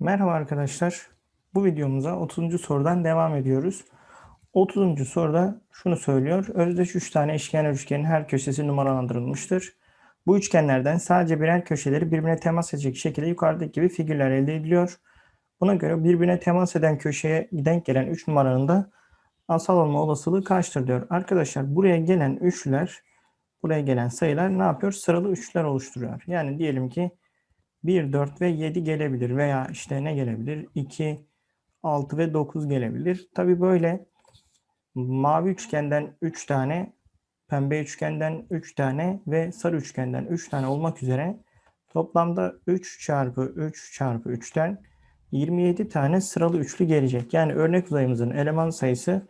Merhaba arkadaşlar. Bu videomuza 30. sorudan devam ediyoruz. 30. soruda şunu söylüyor. Özdeş 3 tane eşkenar üçgenin her köşesi numaralandırılmıştır. Bu üçgenlerden sadece birer köşeleri birbirine temas edecek şekilde yukarıdaki gibi figürler elde ediliyor. Buna göre birbirine temas eden köşeye denk gelen 3 numaranın da asal olma olasılığı kaçtır diyor. Arkadaşlar buraya gelen üçler, buraya gelen sayılar ne yapıyor? Sıralı üçler oluşturuyor. Yani diyelim ki 1, 4 ve 7 gelebilir veya işte ne gelebilir? 2, 6 ve 9 gelebilir. Tabi böyle mavi üçgenden 3 tane, pembe üçgenden 3 tane ve sarı üçgenden 3 tane olmak üzere toplamda 3 çarpı 3 çarpı 3'ten 27 tane sıralı üçlü gelecek. Yani örnek uzayımızın eleman sayısı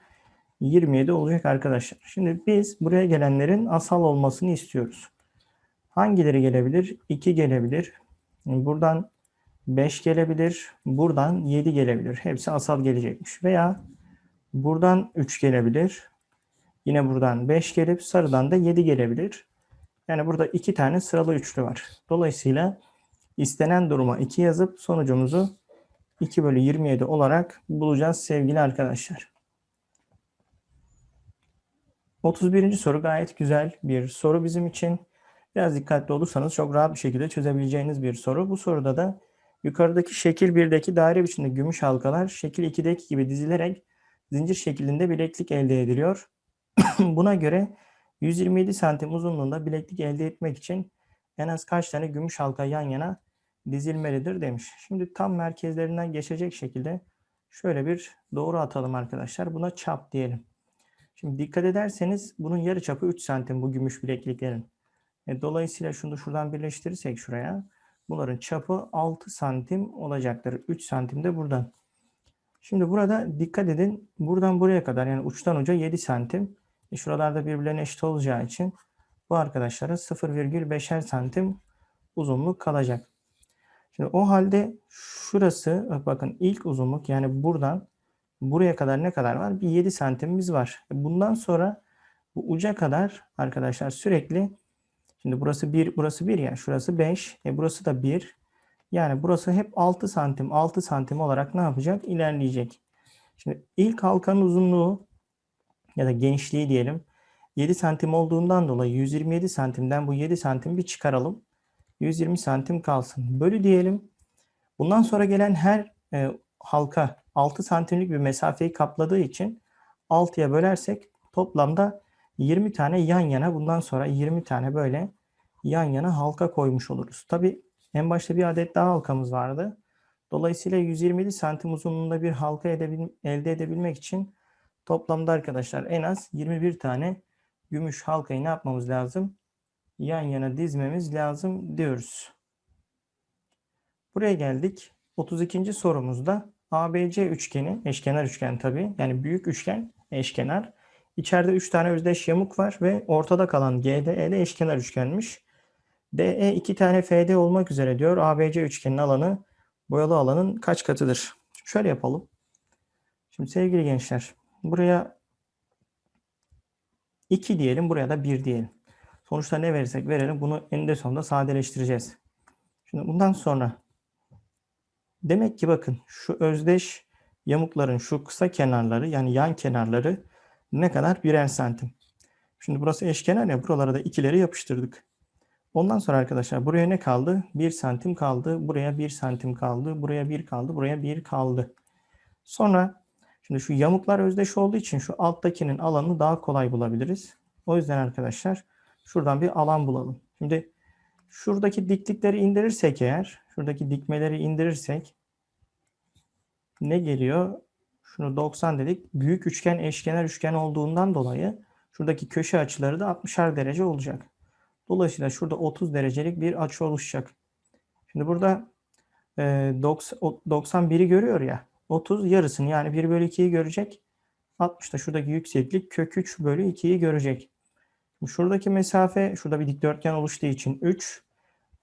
27 olacak arkadaşlar. Şimdi biz buraya gelenlerin asal olmasını istiyoruz. Hangileri gelebilir? 2 gelebilir. Buradan 5 gelebilir. Buradan 7 gelebilir. Hepsi asal gelecekmiş. Veya buradan 3 gelebilir. Yine buradan 5 gelip sarıdan da 7 gelebilir. Yani burada 2 tane sıralı üçlü var. Dolayısıyla istenen duruma 2 yazıp sonucumuzu 2 bölü 27 olarak bulacağız sevgili arkadaşlar. 31. soru gayet güzel bir soru bizim için. Biraz dikkatli olursanız çok rahat bir şekilde çözebileceğiniz bir soru. Bu soruda da yukarıdaki şekil 1'deki daire biçimde gümüş halkalar şekil 2'deki gibi dizilerek zincir şeklinde bileklik elde ediliyor. Buna göre 127 santim uzunluğunda bileklik elde etmek için en az kaç tane gümüş halka yan yana dizilmelidir demiş. Şimdi tam merkezlerinden geçecek şekilde şöyle bir doğru atalım arkadaşlar. Buna çap diyelim. Şimdi dikkat ederseniz bunun yarı çapı 3 santim bu gümüş bilekliklerin. E, dolayısıyla şunu da şuradan birleştirirsek şuraya. Bunların çapı 6 santim olacaktır. 3 santim de buradan. Şimdi burada dikkat edin. Buradan buraya kadar yani uçtan uca 7 santim. E, şuralarda birbirlerine eşit olacağı için bu arkadaşlara 0,5'er santim uzunluk kalacak. Şimdi o halde şurası bakın ilk uzunluk yani buradan buraya kadar ne kadar var? Bir 7 santimimiz var. E, bundan sonra bu uca kadar arkadaşlar sürekli Şimdi burası 1, burası 1 ya. Şurası 5. E burası da 1. Yani burası hep 6 santim, 6 santim olarak ne yapacak? İlerleyecek. Şimdi ilk halkanın uzunluğu ya da genişliği diyelim 7 santim olduğundan dolayı 127 santimden bu 7 santim bir çıkaralım. 120 santim kalsın. Bölü diyelim. Bundan sonra gelen her e, halka 6 santimlik bir mesafeyi kapladığı için 6'ya bölersek toplamda 20 tane yan yana bundan sonra 20 tane böyle yan yana halka koymuş oluruz. Tabi en başta bir adet daha halkamız vardı. Dolayısıyla 127 santim uzunluğunda bir halka edebil elde edebilmek için toplamda arkadaşlar en az 21 tane gümüş halkayı ne yapmamız lazım? Yan yana dizmemiz lazım diyoruz. Buraya geldik. 32. sorumuzda ABC üçgeni, eşkenar üçgen tabi. Yani büyük üçgen, eşkenar. İçeride 3 tane özdeş yamuk var ve ortada kalan GDE de eşkenar üçgenmiş. DE 2 tane FD olmak üzere diyor. ABC üçgenin alanı boyalı alanın kaç katıdır? Şöyle yapalım. Şimdi sevgili gençler buraya 2 diyelim buraya da 1 diyelim. Sonuçta ne verirsek verelim bunu eninde sonunda sadeleştireceğiz. Şimdi bundan sonra demek ki bakın şu özdeş yamukların şu kısa kenarları yani yan kenarları ne kadar? Birer santim. Şimdi burası eşkenar ya buralara da ikileri yapıştırdık. Ondan sonra arkadaşlar buraya ne kaldı? 1 santim kaldı. Buraya 1 santim kaldı. Buraya 1 kaldı. Buraya 1 kaldı. Sonra şimdi şu yamuklar özdeş olduğu için şu alttakinin alanını daha kolay bulabiliriz. O yüzden arkadaşlar şuradan bir alan bulalım. Şimdi şuradaki diklikleri indirirsek eğer, şuradaki dikmeleri indirirsek ne geliyor? Şunu 90 dedik. Büyük üçgen eşkenar üçgen olduğundan dolayı şuradaki köşe açıları da 60'ar derece olacak. Dolayısıyla şurada 30 derecelik bir açı oluşacak. Şimdi burada e, 91'i görüyor ya. 30 yarısını yani 1 bölü 2'yi görecek. 60 da şuradaki yükseklik kök 3 bölü 2'yi görecek. Şimdi şuradaki mesafe şurada bir dikdörtgen oluştuğu için 3.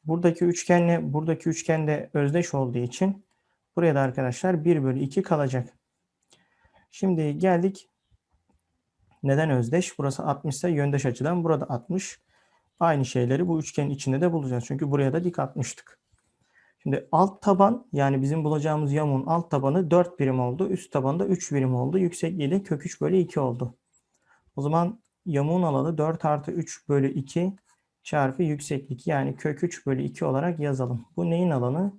Buradaki üçgenle buradaki üçgen de özdeş olduğu için buraya da arkadaşlar 1 bölü 2 kalacak. Şimdi geldik. Neden özdeş? Burası 60 ise yöndeş açıdan burada 60. Aynı şeyleri bu üçgenin içinde de bulacağız. Çünkü buraya da dik atmıştık. Şimdi alt taban yani bizim bulacağımız yamuğun alt tabanı 4 birim oldu. Üst tabanı da 3 birim oldu. Yüksekliği de kök 3 bölü 2 oldu. O zaman yamuğun alanı 4 artı 3 bölü 2 çarpı yükseklik yani kök 3 bölü 2 olarak yazalım. Bu neyin alanı?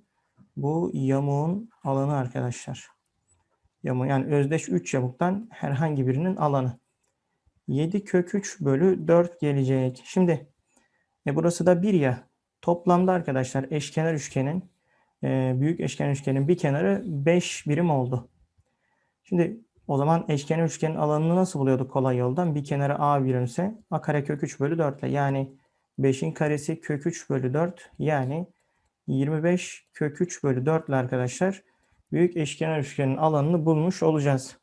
Bu yamuğun alanı arkadaşlar. Yamuğun yani özdeş 3 yamuktan herhangi birinin alanı. 7 kök 3 bölü 4 gelecek. Şimdi e burası da 1 ya. Toplamda arkadaşlar eşkenar üçgenin e, büyük eşkenar üçgenin bir kenarı 5 birim oldu. Şimdi o zaman eşkenar üçgenin alanını nasıl buluyorduk kolay yoldan? Bir kenarı a birimse a kare kök 3 bölü 4 ile yani 5'in karesi kök 3 bölü 4 yani 25 kök 3 bölü 4 ile arkadaşlar büyük eşkenar üçgenin alanını bulmuş olacağız.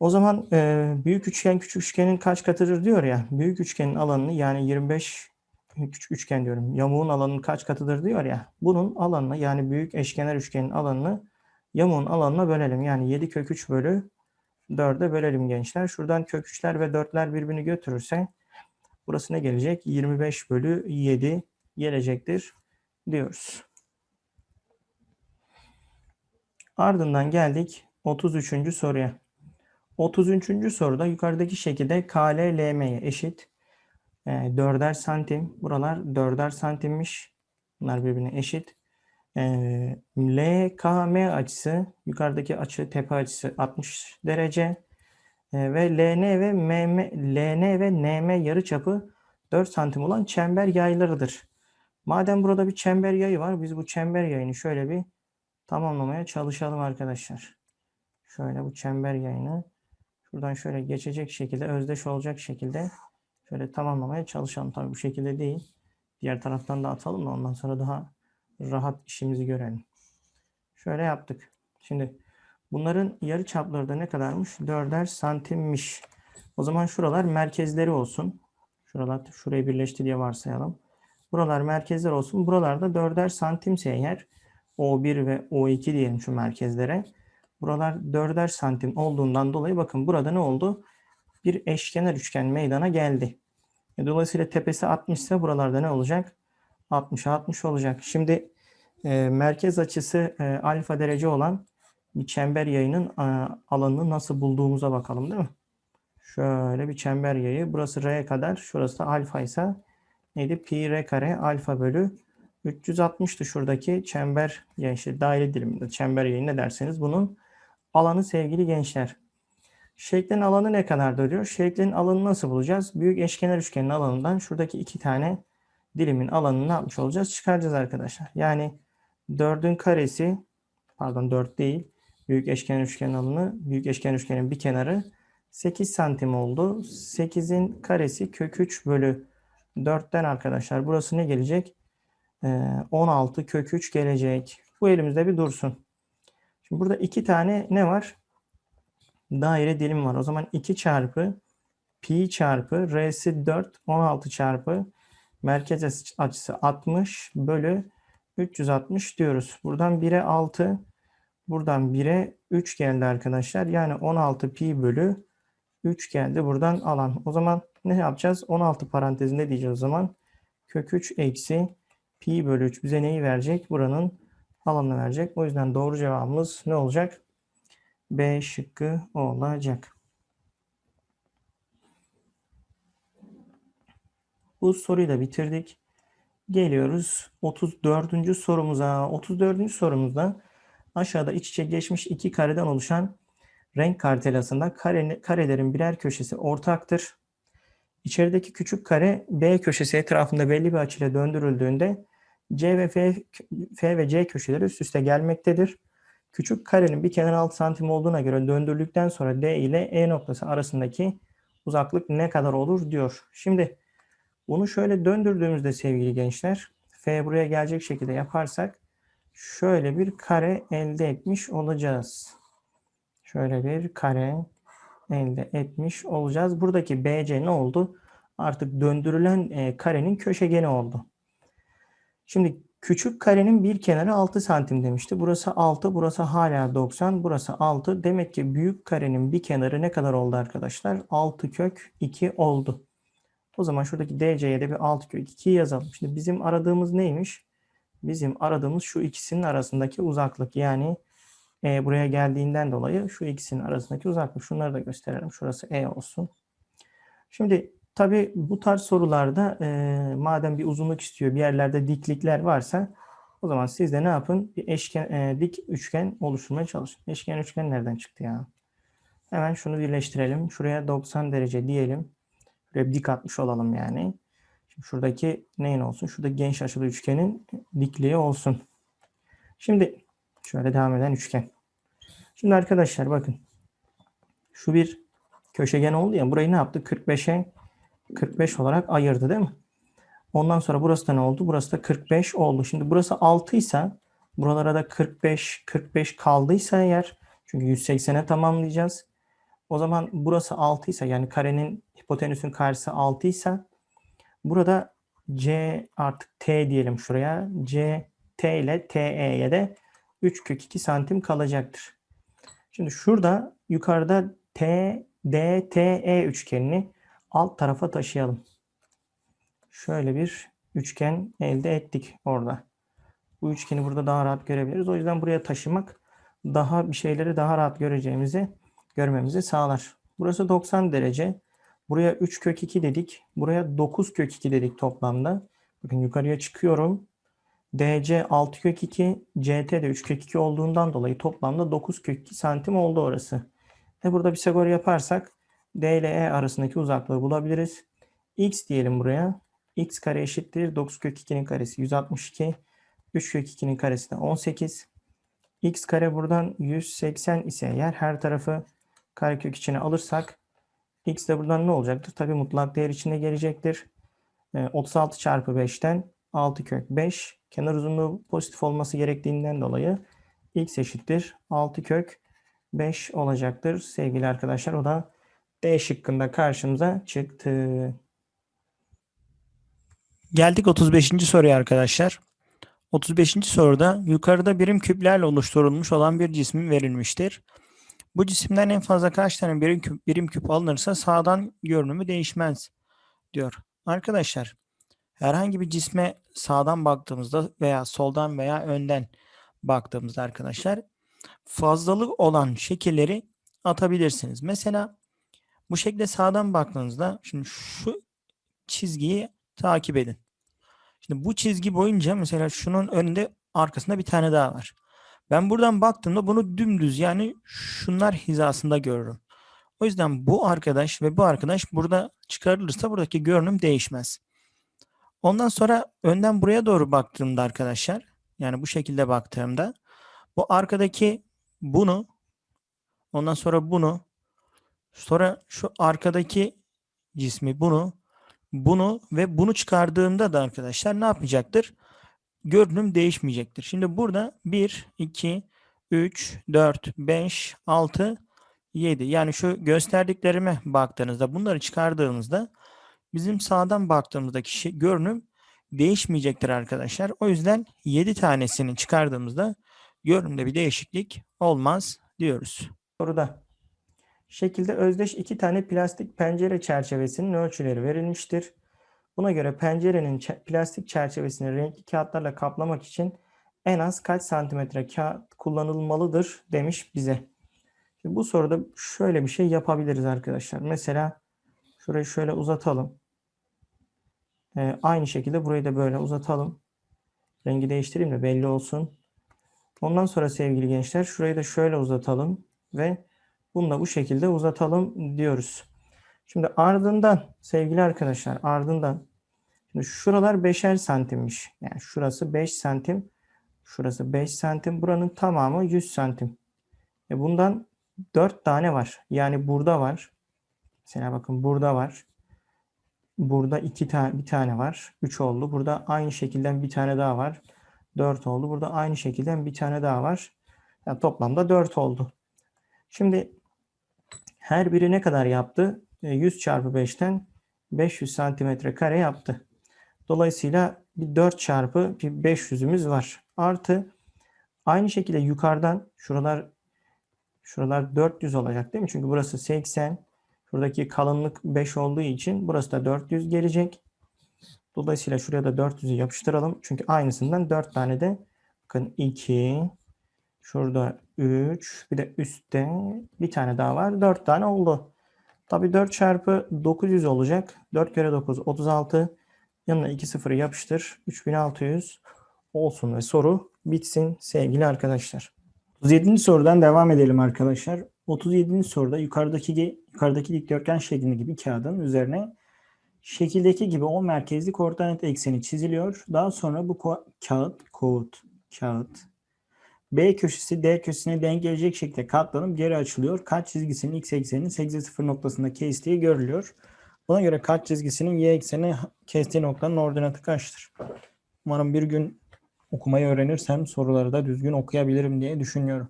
O zaman e, büyük üçgen küçük üçgenin kaç katıdır diyor ya. Büyük üçgenin alanını yani 25 küçük üçgen diyorum. Yamuğun alanının kaç katıdır diyor ya. Bunun alanını yani büyük eşkenar üçgenin alanını yamuğun alanına bölelim. Yani 7 kök 3 bölü 4'e bölelim gençler. Şuradan kök 3'ler ve 4'ler birbirini götürürse burası ne gelecek? 25 bölü 7 gelecektir diyoruz. Ardından geldik 33. soruya. 33. soruda yukarıdaki şekilde KL eşit. E, 4'er santim. Buralar 4'er santimmiş. Bunlar birbirine eşit. E, LKM açısı yukarıdaki açı tepe açısı 60 derece. E, ve LN ve MM, LN ve NM yarıçapı 4 santim olan çember yaylarıdır. Madem burada bir çember yayı var biz bu çember yayını şöyle bir tamamlamaya çalışalım arkadaşlar. Şöyle bu çember yayını şuradan şöyle geçecek şekilde özdeş olacak şekilde şöyle tamamlamaya çalışalım. Tabii bu şekilde değil. Diğer taraftan da atalım da ondan sonra daha rahat işimizi görelim. Şöyle yaptık. Şimdi bunların yarı çapları da ne kadarmış? 4'er santimmiş. O zaman şuralar merkezleri olsun. Şuralar şurayı birleşti diye varsayalım. Buralar merkezler olsun. Buralarda 4'er santimse eğer O1 ve O2 diyelim şu merkezlere. Buralar 4'er santim olduğundan dolayı bakın burada ne oldu? Bir eşkenar üçgen meydana geldi. E, dolayısıyla tepesi 60 ise buralarda ne olacak? 60'a 60 olacak. Şimdi e, merkez açısı e, alfa derece olan bir çember yayının e, alanını nasıl bulduğumuza bakalım değil mi? Şöyle bir çember yayı. Burası R'ye kadar. Şurası da alfa ise neydi? Pi R kare alfa bölü 360'tı şuradaki çember yani daire diliminde çember yayı ne derseniz bunun alanı sevgili gençler. Şeklin alanı ne kadar diyor? Şeklin alanını nasıl bulacağız? Büyük eşkenar üçgenin alanından şuradaki iki tane dilimin alanını ne yapmış olacağız? Çıkaracağız arkadaşlar. Yani 4'ün karesi pardon 4 değil. Büyük eşkenar üçgenin alanı büyük eşkenar üçgenin bir kenarı 8 santim oldu. 8'in karesi kök 3 bölü 4'ten arkadaşlar. Burası ne gelecek? Ee, 16 kök 3 gelecek. Bu elimizde bir dursun. Şimdi burada iki tane ne var? Daire dilim var. O zaman 2 çarpı pi çarpı r'si 4 16 çarpı merkez açısı 60 bölü 360 diyoruz. Buradan 1'e 6 buradan 1'e 3 geldi arkadaşlar. Yani 16 pi bölü 3 geldi buradan alan. O zaman ne yapacağız? 16 parantezinde diyeceğiz o zaman. Kök 3 eksi pi bölü 3 bize neyi verecek? Buranın alanını verecek. O yüzden doğru cevabımız ne olacak? B şıkkı olacak. Bu soruyu da bitirdik. Geliyoruz 34. sorumuza. 34. sorumuzda aşağıda iç içe geçmiş iki kareden oluşan renk kartelasında kare, karelerin birer köşesi ortaktır. İçerideki küçük kare B köşesi etrafında belli bir açıyla döndürüldüğünde C ve F, F ve C köşeleri üst üste gelmektedir. Küçük karenin bir kenarı 6 santim olduğuna göre döndürdükten sonra D ile E noktası arasındaki uzaklık ne kadar olur diyor. Şimdi bunu şöyle döndürdüğümüzde sevgili gençler F buraya gelecek şekilde yaparsak şöyle bir kare elde etmiş olacağız. Şöyle bir kare elde etmiş olacağız. Buradaki BC ne oldu? Artık döndürülen e, karenin köşegeni oldu. Şimdi küçük karenin bir kenarı 6 santim demişti. Burası 6, burası hala 90, burası 6. Demek ki büyük karenin bir kenarı ne kadar oldu arkadaşlar? 6 kök 2 oldu. O zaman şuradaki DC'ye de bir 6 kök 2 yazalım. Şimdi bizim aradığımız neymiş? bizim aradığımız şu ikisinin arasındaki uzaklık. Yani e, buraya geldiğinden dolayı şu ikisinin arasındaki uzaklık. Şunları da gösterelim. Şurası E olsun. Şimdi tabii bu tarz sorularda e, madem bir uzunluk istiyor, bir yerlerde diklikler varsa o zaman siz de ne yapın? Bir eşken, e, dik üçgen oluşturmaya çalışın. Eşken üçgen nereden çıktı ya? Hemen şunu birleştirelim. Şuraya 90 derece diyelim. Şuraya bir dik atmış olalım yani. Şimdi şuradaki neyin olsun? Şurada geniş açılı üçgenin dikliği olsun. Şimdi şöyle devam eden üçgen. Şimdi arkadaşlar bakın. Şu bir köşegen oldu ya. Burayı ne yaptı? 45'e 45 olarak ayırdı değil mi? Ondan sonra burası da ne oldu? Burası da 45 oldu. Şimdi burası 6 ise buralara da 45 45 kaldıysa eğer çünkü 180'e tamamlayacağız. O zaman burası 6 ise yani karenin hipotenüsün karşısı 6 ise burada C artık T diyelim şuraya. C T ile TE'ye de 3 kök 2 santim kalacaktır. Şimdi şurada yukarıda T D T E üçgenini alt tarafa taşıyalım. Şöyle bir üçgen elde ettik orada. Bu üçgeni burada daha rahat görebiliriz. O yüzden buraya taşımak daha bir şeyleri daha rahat göreceğimizi görmemizi sağlar. Burası 90 derece. Buraya 3 kök 2 dedik. Buraya 9 kök 2 dedik toplamda. Bakın yukarıya çıkıyorum. DC 6 kök 2, CT de 3 kök 2 olduğundan dolayı toplamda 9 kök 2 santim oldu orası. Ve burada Pisagor yaparsak D ile E arasındaki uzaklığı bulabiliriz. X diyelim buraya. X kare eşittir 9 kök 2'nin karesi 162. 3 kök 2'nin karesi de 18. X kare buradan 180 ise eğer her tarafı karekök içine alırsak X de buradan ne olacaktır? Tabii mutlak değer içinde gelecektir. 36 çarpı 5'ten 6 kök 5. Kenar uzunluğu pozitif olması gerektiğinden dolayı X eşittir 6 kök 5 olacaktır sevgili arkadaşlar. O da D şıkkında karşımıza çıktı. Geldik 35. soruya arkadaşlar. 35. soruda yukarıda birim küplerle oluşturulmuş olan bir cismin verilmiştir. Bu cisimden en fazla kaç tane birim küp, birim küp alınırsa sağdan görünümü değişmez diyor. Arkadaşlar herhangi bir cisme sağdan baktığımızda veya soldan veya önden baktığımızda arkadaşlar fazlalık olan şekilleri atabilirsiniz. Mesela bu şekilde sağdan baktığınızda şimdi şu çizgiyi takip edin. Şimdi bu çizgi boyunca mesela şunun önünde arkasında bir tane daha var. Ben buradan baktığımda bunu dümdüz yani şunlar hizasında görürüm. O yüzden bu arkadaş ve bu arkadaş burada çıkarılırsa buradaki görünüm değişmez. Ondan sonra önden buraya doğru baktığımda arkadaşlar yani bu şekilde baktığımda bu arkadaki bunu ondan sonra bunu sonra şu arkadaki cismi bunu bunu ve bunu çıkardığında da arkadaşlar ne yapacaktır? Görünüm değişmeyecektir. Şimdi burada 1, 2, 3, 4, 5, 6, 7. Yani şu gösterdiklerime baktığınızda bunları çıkardığımızda bizim sağdan baktığımızdaki şey, görünüm değişmeyecektir arkadaşlar. O yüzden 7 tanesini çıkardığımızda görünümde bir değişiklik olmaz diyoruz. Soruda şekilde özdeş iki tane plastik pencere çerçevesinin ölçüleri verilmiştir. Buna göre pencerenin plastik çerçevesini renkli kağıtlarla kaplamak için en az kaç santimetre kağıt kullanılmalıdır demiş bize. Şimdi bu soruda şöyle bir şey yapabiliriz arkadaşlar. Mesela şurayı şöyle uzatalım. Ee, aynı şekilde burayı da böyle uzatalım. Rengi değiştireyim de belli olsun. Ondan sonra sevgili gençler şurayı da şöyle uzatalım ve bunu da bu şekilde uzatalım diyoruz. Şimdi ardından sevgili arkadaşlar ardından şimdi şuralar 5'er santimmiş. Yani şurası 5 santim. Şurası 5 santim. Buranın tamamı 100 santim. E bundan 4 tane var. Yani burada var. Mesela bakın burada var. Burada iki tane bir tane var. 3 oldu. Burada aynı şekilde bir tane daha var. 4 oldu. Burada aynı şekilde bir tane daha var. Yani toplamda 4 oldu. Şimdi her biri ne kadar yaptı? 100 çarpı 5'ten 500 santimetre kare yaptı. Dolayısıyla bir 4 çarpı bir 500'ümüz var. Artı aynı şekilde yukarıdan şuralar şuralar 400 olacak değil mi? Çünkü burası 80. Şuradaki kalınlık 5 olduğu için burası da 400 gelecek. Dolayısıyla şuraya da 400'ü yapıştıralım. Çünkü aynısından 4 tane de bakın 2 şurada 3 bir de üstte bir tane daha var. 4 tane oldu. Tabii 4 çarpı 900 olacak. 4 kere 9 36. Yanına 2 sıfırı yapıştır. 3600 olsun ve soru bitsin sevgili arkadaşlar. 37. sorudan devam edelim arkadaşlar. 37. soruda yukarıdaki yukarıdaki dikdörtgen şeklinde gibi kağıdın üzerine şekildeki gibi o merkezli koordinat ekseni çiziliyor. Daha sonra bu ko- kağıt, kağıt, kağıt B köşesi D köşesine denk gelecek şekilde katlanıp geri açılıyor. Kat çizgisinin x ekseninin 8'e 0 noktasında kestiği görülüyor. Buna göre kat çizgisinin y ekseni kestiği noktanın ordinatı kaçtır? Umarım bir gün okumayı öğrenirsem soruları da düzgün okuyabilirim diye düşünüyorum.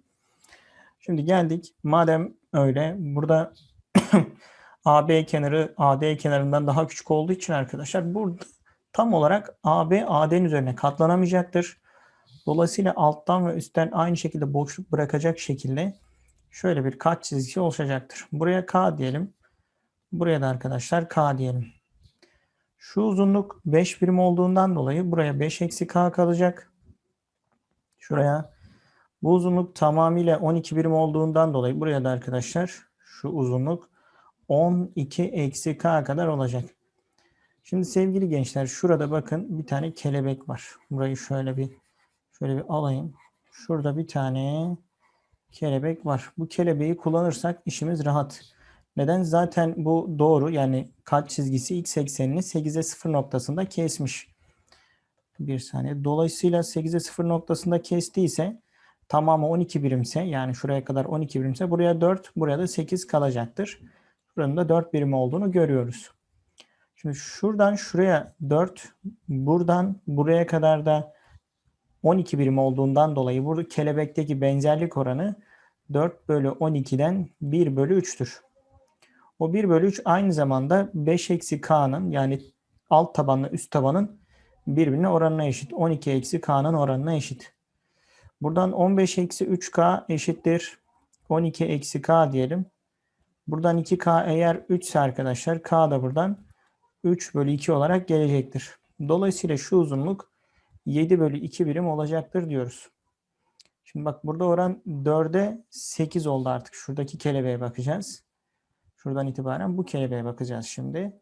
Şimdi geldik. Madem öyle burada AB kenarı AD kenarından daha küçük olduğu için arkadaşlar burada tam olarak AB AD'nin üzerine katlanamayacaktır. Dolayısıyla alttan ve üstten aynı şekilde boşluk bırakacak şekilde şöyle bir kat çizgisi oluşacaktır. Buraya K diyelim. Buraya da arkadaşlar K diyelim. Şu uzunluk 5 birim olduğundan dolayı buraya 5 eksi K kalacak. Şuraya bu uzunluk tamamıyla 12 birim olduğundan dolayı buraya da arkadaşlar şu uzunluk 12 eksi K kadar olacak. Şimdi sevgili gençler şurada bakın bir tane kelebek var. Burayı şöyle bir şöyle bir alayım. Şurada bir tane kelebek var. Bu kelebeği kullanırsak işimiz rahat. Neden? Zaten bu doğru. Yani kat çizgisi x eksenini 8'e 0 noktasında kesmiş. Bir saniye. Dolayısıyla 8'e 0 noktasında kestiyse tamamı 12 birimse yani şuraya kadar 12 birimse buraya 4 buraya da 8 kalacaktır. Buranın da 4 birim olduğunu görüyoruz. Şimdi şuradan şuraya 4 buradan buraya kadar da 12 birim olduğundan dolayı burada kelebekteki benzerlik oranı 4 bölü 12'den 1 bölü 3'tür. O 1 bölü 3 aynı zamanda 5 eksi k'nın yani alt tabanla üst tabanın birbirine oranına eşit. 12 eksi k'nın oranına eşit. Buradan 15 eksi 3k eşittir. 12 eksi k diyelim. Buradan 2k eğer 3 ise arkadaşlar k da buradan 3 bölü 2 olarak gelecektir. Dolayısıyla şu uzunluk 7 bölü 2 birim olacaktır diyoruz. Şimdi bak burada oran 4'e 8 oldu artık. Şuradaki kelebeğe bakacağız. Şuradan itibaren bu kelebeğe bakacağız şimdi.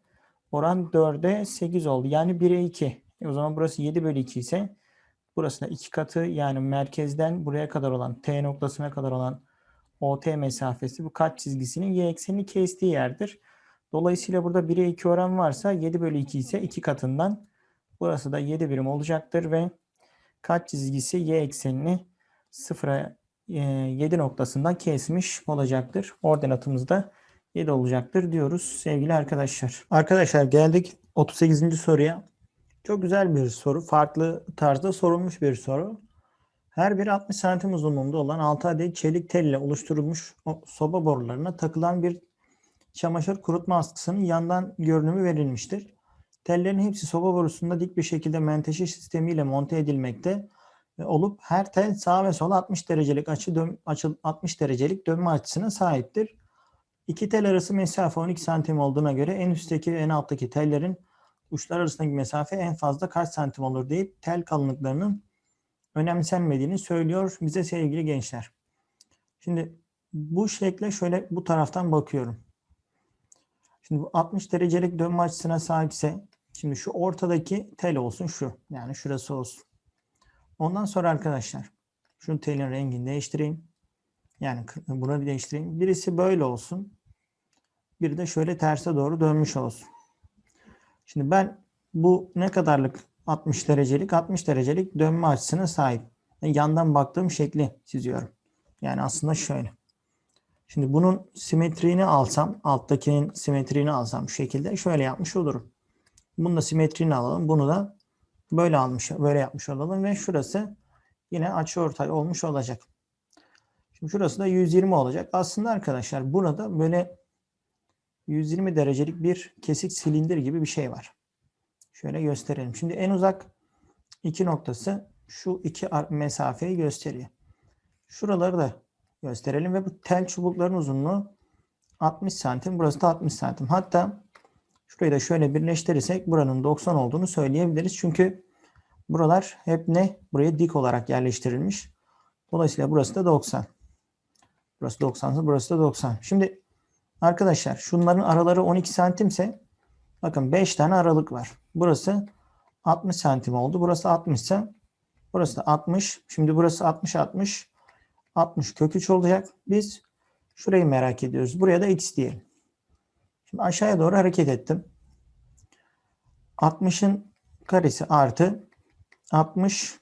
Oran 4'e 8 oldu. Yani 1'e 2. E o zaman burası 7 bölü 2 ise burası da 2 katı yani merkezden buraya kadar olan T noktasına kadar olan OT mesafesi bu kat çizgisinin y eksenini kestiği yerdir. Dolayısıyla burada 1'e 2 oran varsa 7 bölü 2 ise 2 katından burası da 7 birim olacaktır ve kat çizgisi y eksenini 0'a 7 noktasından kesmiş olacaktır. Ordinatımız da 7 olacaktır diyoruz sevgili arkadaşlar. Arkadaşlar geldik 38. soruya. Çok güzel bir soru. Farklı tarzda sorulmuş bir soru. Her biri 60 santim uzunluğunda olan 6 adet çelik tel ile oluşturulmuş soba borularına takılan bir çamaşır kurutma askısının yandan görünümü verilmiştir. Tellerin hepsi soba borusunda dik bir şekilde menteşe sistemiyle monte edilmekte olup her tel sağa ve sola 60 derecelik açı, dön, açı 60 derecelik dönme açısına sahiptir. İki tel arası mesafe 12 santim olduğuna göre en üstteki ve en alttaki tellerin uçlar arasındaki mesafe en fazla kaç santim olur deyip tel kalınlıklarının önemsenmediğini söylüyor bize sevgili gençler. Şimdi bu şekle şöyle bu taraftan bakıyorum. Şimdi bu 60 derecelik dönme açısına sahipse şimdi şu ortadaki tel olsun şu. Yani şurası olsun. Ondan sonra arkadaşlar şu telin rengini değiştireyim. Yani bunu bir değiştireyim. Birisi böyle olsun. Bir de şöyle terse doğru dönmüş olsun. Şimdi ben bu ne kadarlık 60 derecelik 60 derecelik dönme açısına sahip. Yandan baktığım şekli çiziyorum. Yani aslında şöyle. Şimdi bunun simetriğini alsam, alttakinin simetriğini alsam şu şekilde şöyle yapmış olurum. Bunun da simetriğini alalım. Bunu da böyle almış, böyle yapmış olalım ve şurası yine açıortay olmuş olacak. Şimdi şurası da 120 olacak. Aslında arkadaşlar burada böyle 120 derecelik bir kesik silindir gibi bir şey var. Şöyle gösterelim. Şimdi en uzak iki noktası şu iki mesafeyi gösteriyor. Şuraları da gösterelim ve bu tel çubukların uzunluğu 60 santim. Burası da 60 santim. Hatta Şurayı da şöyle birleştirirsek buranın 90 olduğunu söyleyebiliriz. Çünkü buralar hep ne? Buraya dik olarak yerleştirilmiş. Dolayısıyla burası da 90. Burası 90 ise burası da 90. Şimdi arkadaşlar şunların araları 12 santimse bakın 5 tane aralık var. Burası 60 santim oldu. Burası 60 ise burası da 60. Şimdi burası 60 60. 60 kök 3 olacak. Biz şurayı merak ediyoruz. Buraya da x diyelim. Şimdi aşağıya doğru hareket ettim. 60'ın karesi artı 60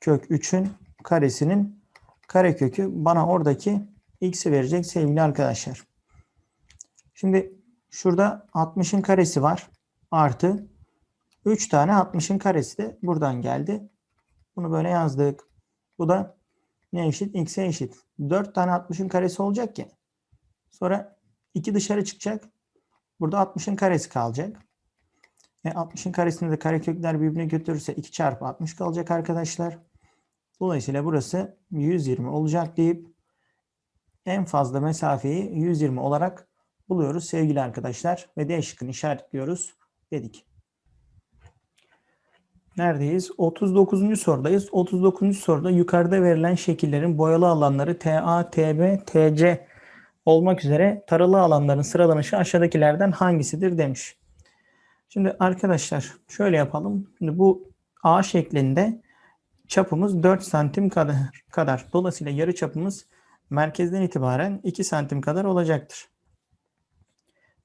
kök 3'ün karesinin karekökü bana oradaki x'i verecek sevgili arkadaşlar. Şimdi şurada 60'ın karesi var. Artı 3 tane 60'ın karesi de buradan geldi. Bunu böyle yazdık. Bu da ne eşit? X'e eşit. 4 tane 60'ın karesi olacak ki. Sonra 2 dışarı çıkacak. Burada 60'ın karesi kalacak. E 60'ın karesinde de karekökler birbirine götürürse 2 çarpı 60 kalacak arkadaşlar. Dolayısıyla burası 120 olacak deyip en fazla mesafeyi 120 olarak buluyoruz sevgili arkadaşlar. Ve D şıkkını işaretliyoruz dedik. Neredeyiz? 39. sorudayız. 39. soruda yukarıda verilen şekillerin boyalı alanları TA, TB, TC olmak üzere taralı alanların sıralanışı aşağıdakilerden hangisidir demiş. Şimdi arkadaşlar şöyle yapalım. Şimdi bu A şeklinde çapımız 4 santim kadar. Dolayısıyla yarı çapımız merkezden itibaren 2 santim kadar olacaktır.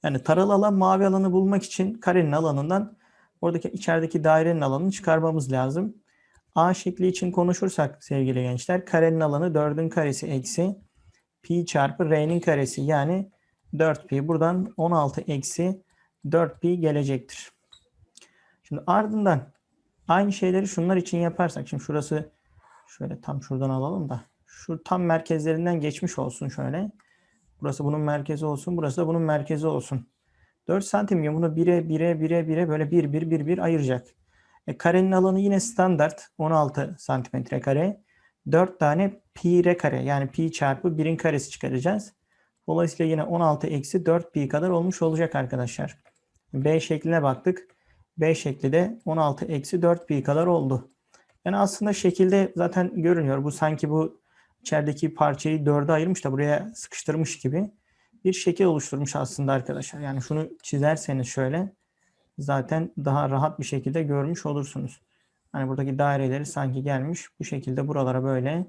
Yani taralı alan mavi alanı bulmak için karenin alanından oradaki içerideki dairenin alanını çıkarmamız lazım. A şekli için konuşursak sevgili gençler karenin alanı 4'ün karesi eksi pi çarpı r'nin karesi yani 4pi. Buradan 16 eksi 4pi gelecektir. Şimdi ardından aynı şeyleri şunlar için yaparsak. Şimdi şurası şöyle tam şuradan alalım da. Şu tam merkezlerinden geçmiş olsun şöyle. Burası bunun merkezi olsun. Burası da bunun merkezi olsun. 4 santim ya bunu 1'e 1'e 1'e 1'e böyle 1 1 1 1 ayıracak. E, karenin alanı yine standart 16 santimetre kare. 4 tane pi r kare yani pi çarpı 1'in karesi çıkaracağız. Dolayısıyla yine 16 eksi 4 pi kadar olmuş olacak arkadaşlar. B şekline baktık. B şekli de 16 eksi 4 pi kadar oldu. Yani aslında şekilde zaten görünüyor. Bu sanki bu içerideki parçayı dörde ayırmış da buraya sıkıştırmış gibi bir şekil oluşturmuş aslında arkadaşlar. Yani şunu çizerseniz şöyle zaten daha rahat bir şekilde görmüş olursunuz. Hani buradaki daireleri sanki gelmiş bu şekilde buralara böyle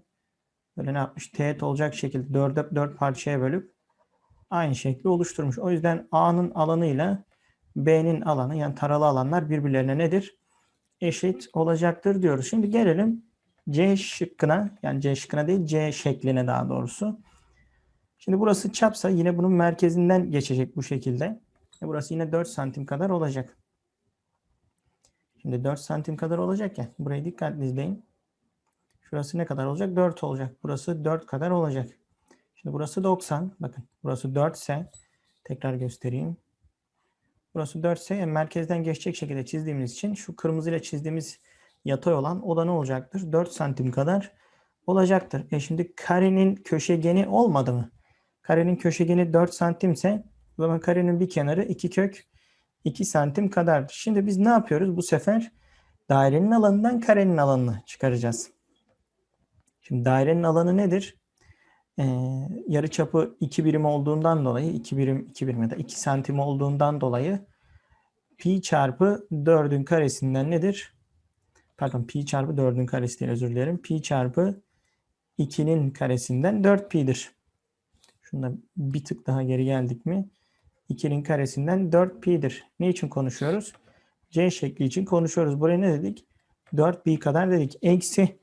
böyle ne yapmış? Teğet olacak şekilde dörde dört parçaya bölüp aynı şekli oluşturmuş. O yüzden A'nın alanıyla B'nin alanı yani taralı alanlar birbirlerine nedir? Eşit olacaktır diyoruz. Şimdi gelelim C şıkkına yani C şıkkına değil C şekline daha doğrusu. Şimdi burası çapsa yine bunun merkezinden geçecek bu şekilde. Burası yine 4 santim kadar olacak. Şimdi 4 santim kadar olacak ya. Burayı dikkatli izleyin. Şurası ne kadar olacak? 4 olacak. Burası 4 kadar olacak. Şimdi burası 90. Bakın burası 4 ise tekrar göstereyim. Burası 4 ise yani merkezden geçecek şekilde çizdiğimiz için şu kırmızıyla çizdiğimiz yatay olan o da ne olacaktır? 4 santim kadar olacaktır. E şimdi karenin köşegeni olmadı mı? Karenin köşegeni 4 santimse o zaman karenin bir kenarı 2 kök 2 santim kadardır. Şimdi biz ne yapıyoruz? Bu sefer dairenin alanından karenin alanını çıkaracağız. Şimdi dairenin alanı nedir? Ee, yarı çapı 2 birim olduğundan dolayı 2 birim 2 birim ya da 2 santim olduğundan dolayı pi çarpı 4'ün karesinden nedir? Pardon pi çarpı 4'ün karesi değil özür dilerim. Pi çarpı 2'nin karesinden 4 pi'dir. Şunda bir tık daha geri geldik mi? 2'nin karesinden 4 pi'dir. Ne için konuşuyoruz? C şekli için konuşuyoruz. Buraya ne dedik? 4 pi kadar dedik. Eksi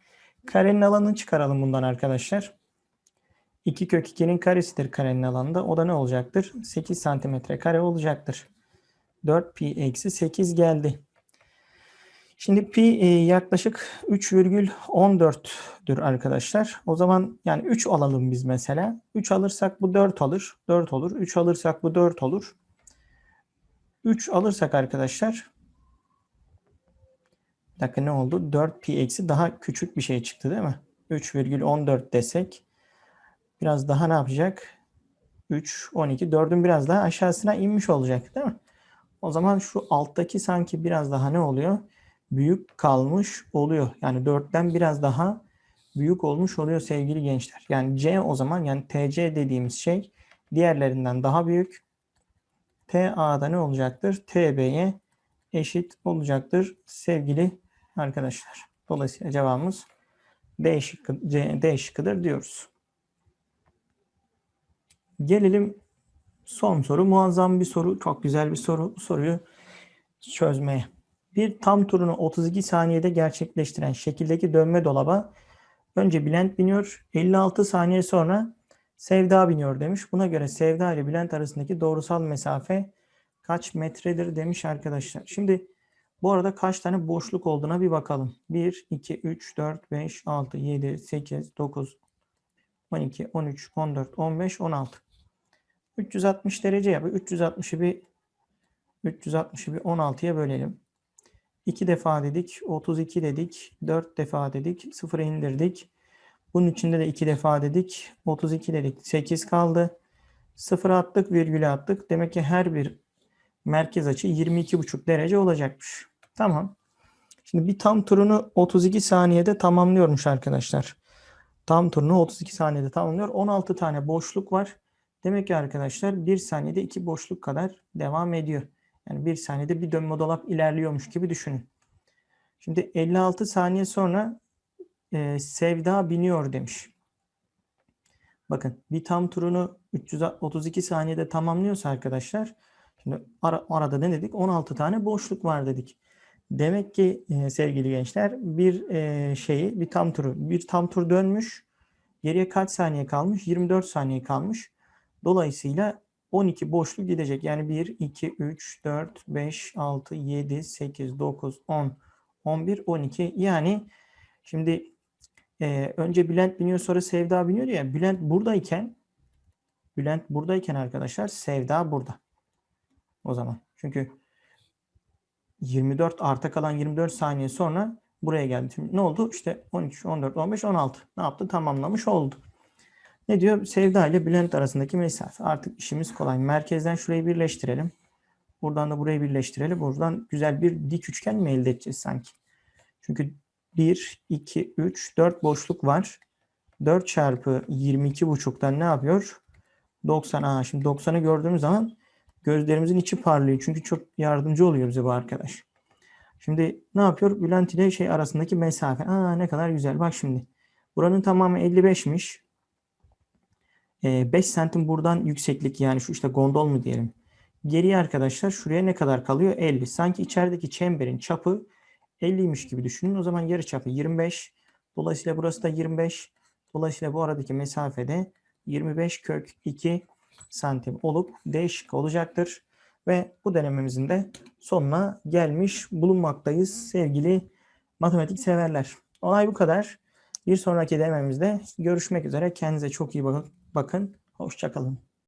karenin alanını çıkaralım bundan arkadaşlar. 2 kök 2'nin karesidir karenin alanında. O da ne olacaktır? 8 santimetre kare olacaktır. 4 pi eksi 8 geldi. Şimdi pi e, yaklaşık 3,14'dür arkadaşlar. O zaman yani 3 alalım biz mesela. 3 alırsak bu 4 alır. 4 olur. 3 alırsak bu 4 olur. 3 alırsak arkadaşlar bir dakika ne oldu? 4 pi eksi daha küçük bir şey çıktı değil mi? 3,14 desek biraz daha ne yapacak? 3, 12, 4'ün biraz daha aşağısına inmiş olacak değil mi? O zaman şu alttaki sanki biraz daha ne oluyor? Büyük kalmış oluyor. Yani 4'ten biraz daha büyük olmuş oluyor sevgili gençler. Yani C o zaman yani TC dediğimiz şey diğerlerinden daha büyük. TA'da ne olacaktır? TB'ye eşit olacaktır sevgili arkadaşlar. Dolayısıyla cevabımız D, şıkkı, C, D şıkkıdır diyoruz. Gelelim son soru. Muazzam bir soru. Çok güzel bir soru. Bu soruyu çözmeye. Bir tam turunu 32 saniyede gerçekleştiren şekildeki dönme dolaba önce Bülent biniyor. 56 saniye sonra Sevda biniyor demiş. Buna göre Sevda ile Bülent arasındaki doğrusal mesafe kaç metredir demiş arkadaşlar. Şimdi bu arada kaç tane boşluk olduğuna bir bakalım. 1, 2, 3, 4, 5, 6, 7, 8, 9, 12, 13, 14, 15, 16. 360 derece yapıyor. 360'ı bir 360'ı bir 16'ya bölelim. 2 defa dedik, 32 dedik, 4 defa dedik, 0'a indirdik. Bunun içinde de 2 defa dedik, 32 dedik, 8 kaldı. 0 attık, virgülü attık. Demek ki her bir merkez açı 22,5 derece olacakmış. Tamam. Şimdi bir tam turunu 32 saniyede tamamlıyormuş arkadaşlar. Tam turunu 32 saniyede tamamlıyor. 16 tane boşluk var. Demek ki arkadaşlar 1 saniyede 2 boşluk kadar devam ediyor. Yani 1 saniyede bir dönme dolap ilerliyormuş gibi düşünün. Şimdi 56 saniye sonra e, Sevda biniyor demiş. Bakın bir tam turunu 332 saniyede tamamlıyorsa arkadaşlar şimdi ara- arada ne dedik? 16 tane boşluk var dedik. Demek ki e, sevgili gençler bir e, şeyi bir tam turu bir tam tur dönmüş. Geriye kaç saniye kalmış? 24 saniye kalmış. Dolayısıyla 12 boşluk gidecek. Yani 1, 2, 3, 4, 5, 6, 7, 8, 9, 10, 11, 12. Yani şimdi e, önce Bülent biniyor sonra Sevda biniyor ya. Bülent buradayken Bülent buradayken arkadaşlar Sevda burada. O zaman. Çünkü 24 arta kalan 24 saniye sonra buraya geldi. Şimdi ne oldu? İşte 13, 14, 15, 16. Ne yaptı? Tamamlamış oldu. Ne diyor? Sevda ile Bülent arasındaki mesafe. Artık işimiz kolay. Merkezden şurayı birleştirelim. Buradan da burayı birleştirelim. Buradan güzel bir dik üçgen mi elde edeceğiz sanki? Çünkü 1, 2, 3, 4 boşluk var. 4 çarpı 22 buçuktan ne yapıyor? 90. Aa, şimdi 90'ı gördüğümüz zaman gözlerimizin içi parlıyor. Çünkü çok yardımcı oluyor bize bu arkadaş. Şimdi ne yapıyor? Bülent ile şey arasındaki mesafe. Aa ne kadar güzel. Bak şimdi. Buranın tamamı 55'miş. 5 santim buradan yükseklik yani şu işte gondol mu diyelim. Geriye arkadaşlar şuraya ne kadar kalıyor? 50. Sanki içerideki çemberin çapı 50'ymiş gibi düşünün. O zaman yarı çapı 25. Dolayısıyla burası da 25. Dolayısıyla bu aradaki mesafede 25 kök 2 santim olup değişik olacaktır. Ve bu denememizin de sonuna gelmiş bulunmaktayız sevgili matematik severler. Olay bu kadar. Bir sonraki denememizde görüşmek üzere. Kendinize çok iyi bakın. Bakın. Hoşçakalın.